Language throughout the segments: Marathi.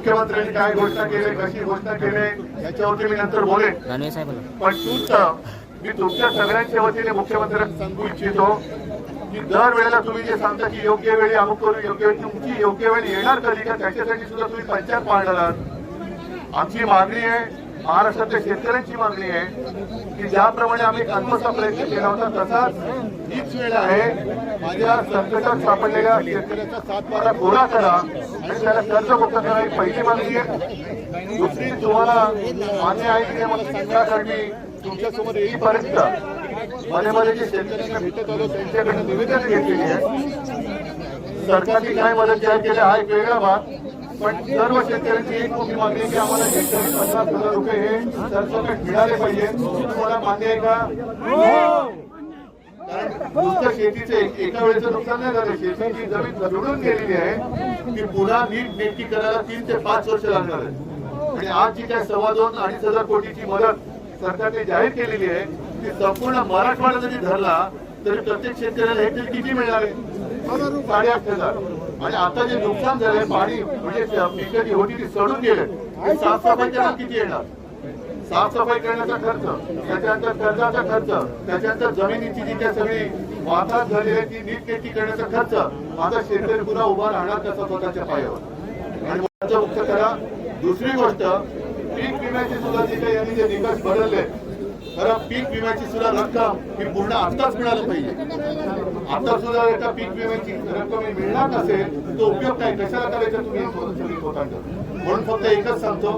मुख्यमंत्र्यांनी काय घोषणा केली कशी घोषणा केली याच्यावरती मी नंतर बोलेन. पण तूच मी तुमच्या सगळ्यांच्या वतीने मुख्यमंत्र्यांना सांगू इच्छितो की दर वेळेला तुम्ही जे सांगता की योग्य वेळी अमुक करू योग्य वेळी तुमची योग्य वेळ येणार कधी का त्याच्यासाठी सुद्धा तुम्ही पंचायत पाळणार आमची मागणी आहे महाराष्ट्रातल्या शेतकऱ्यांची मागणी आहे की ज्याप्रमाणे आम्ही कानपासा प्रयत्न केला होता तसाच हीच वेळ आहे माझ्या संकटात सापडलेल्या शेतकऱ्याचा सातबारा गोळा करा आणि त्याला कर्जमुक्त करा ही पहिली मागणी आहे. दुसरी तुम्हाला मान्य आहे की नाही मला सांगण्यासाठी तुमच्यासमोर येईपर्यंत मध्ये मध्ये जे शेतकऱ्यांना भेटत आलो त्यांच्याकडे निवेदन घेतलेली आहे. सरकारने काय मदत जाहीर केली हा एक वेगळा भाग. पण सर्व शेतकऱ्यांची एक मोठी मागणी की आम्हाला हेक्टरी पन्नास हजार रुपये हे सरसकट मिळाले पाहिजे. तुम्हाला मान्य आहे का? नुसतं शेतीचे एका वेळेचं नुकसान नाही झालं. शेतीची जमीन जमिळून गेलेली आहे. की पुन्हा नीट नेटकी करायला तीन ते पाच वर्ष लागणार आहे आणि आज जी काय सव्वा दोन अडीच हजार कोटीची मदत सरकारने जाहीर केलेली आहे ती संपूर्ण मराठवाडा जरी धरला तरी प्रत्येक शेतकऱ्याला हेक्टर किती मिळणार आहे साडेआठ हजार. आणि आता जे नुकसान झालंय पाणी म्हणजे पिकं जी होती ती सडून गेले ते साफसफाई करायला किती येणार? साफसफाई करण्याचा खर्च त्याच्यानंतर कर्जाचा खर्च त्याच्यानंतर जमिनीची जी काय सगळी वाहतात झाली आहे ती नीटनेटी करण्याचा खर्च माझा शेतकरी पुन्हा उभा राहणार कसा स्वतःच्या पायावर? आणि मुक्त करा. दुसरी गोष्ट पीक विम्याची सुद्धा जे काही यांनी जे निकष बदलले खरं पीक विम्याची सुद्धा रक्कम ही पूर्ण आत्ताच मिळालं पाहिजे. आता सुद्धा एका पीक विम्याची रक्कम मिळणार नसेल तो उपयोग काय कशाला करायचा तुम्ही म्हणून फक्त एकच सांगतो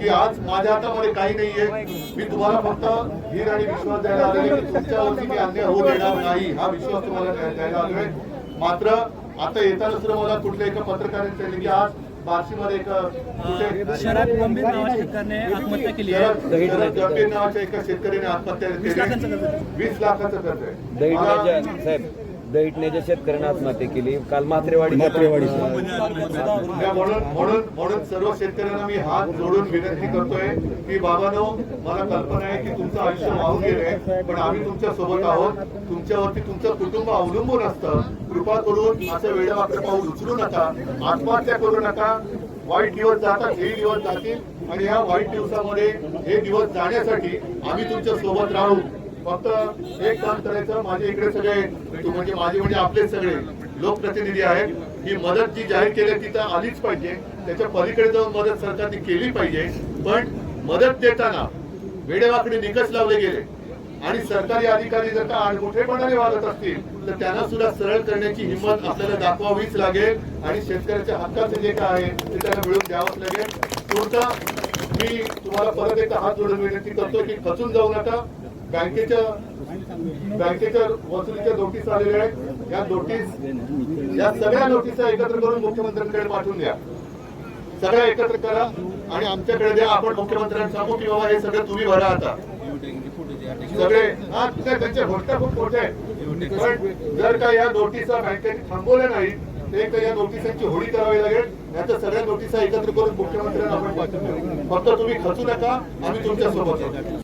की आज माझ्या हातामध्ये काही नाहीये. मी तुम्हाला फक्त धीर आणि विश्वास द्यायला आलेले तुमच्यावरती मी अन्याय होऊ देणार नाही हा विश्वास तुम्हाला द्यायला आलोय. मात्र आता येताना सुद्धा मला कुठल्या एका पत्रकाराने सांगितलं की आज बार्शीमध्ये एक शरद गंभीर नावाच्या शेतकऱ्याने आत्महत्या केली आहे. शरद- गंभीर नावाच्या एका शेतकऱ्याने आत्महत्या वीस लाखांचं कर्ज केली. आहे. वीस लाखाचं कर्ज आहे. दहिटण्याच्या साहेब दहिटण्याच्या शेतकऱ्याने आत्महत्या केली काल मात्रेवाडी मात्रेवाडी म्हणून म्हणून म्हणून सर्व शेतकऱ्यांना मी हात जोडून विनंती करतोय की बाबांनो मला कल्पना आहे की तुमचं आयुष्य वाहून गेलंय पण आम्ही तुमच्यासोबत आहोत. तुमच्यावरती तुमचं कुटुंब अवलंबून असतं. कृपा करून असं वेळेवाकडे पाऊल उचलू नका. आत्महत्या करू नका. वाईट दिवस जातात हे दिवस जातील. आणि या वाईट दिवसामध्ये हे दिवस जाण्यासाठी आम्ही तुमच्यासोबत राहू. फक्त एक काम करायचं माझे इकडे सगळे म्हणजे माझे म्हणजे आपले सगळे लोकप्रतिनिधी आहेत. ही मदत जी जाहीर केली ती तर आलीच पाहिजे. त्याच्या पलीकडे जाऊन मदत सरकारने केली पाहिजे. पण मदत देताना वेडेवाकडे निकष लावले गेले. आणि सरकारी अधिकारी जर का मोठेपणाने वागत असतील तर त्यांना सुद्धा सरळ करण्याची हिंमत आपल्याला दाखवावीच लागेल. आणि शेतकऱ्याच्या हक्काचं जे काय आहे ते त्यांना मिळून द्यावंच लागेल. तुमचा मी तुम्हाला परत एकदा हात जोडून विनंती करतो की खचून जाऊ नका. बँकेच्या बँकेच्या वसुलीच्या नोटीस आलेल्या आहेत. या नोटीस या सगळ्या नोटीस एकत्र करून मुख्यमंत्र्यांकडे पाठवून द्या. सगळ्या एकत्र करा आणि आमच्याकडे द्या. आपण मुख्यमंत्र्यांना सांगू की बाबा हे सगळं तुम्ही भरा आता. सगळे हा त्यांच्या घोषणा खूप मोठ्या आहेत. पण जर का या नोटिसा बँकेने थांबवल्या नाही ते एक या नोटिसांची होळी करावी लागेल. याच्या सगळ्या नोटिसा एकत्र करून मुख्यमंत्र्यांना आपण पाठवू फक्त तुम्ही खचू नका. आम्ही तुमच्यासोबत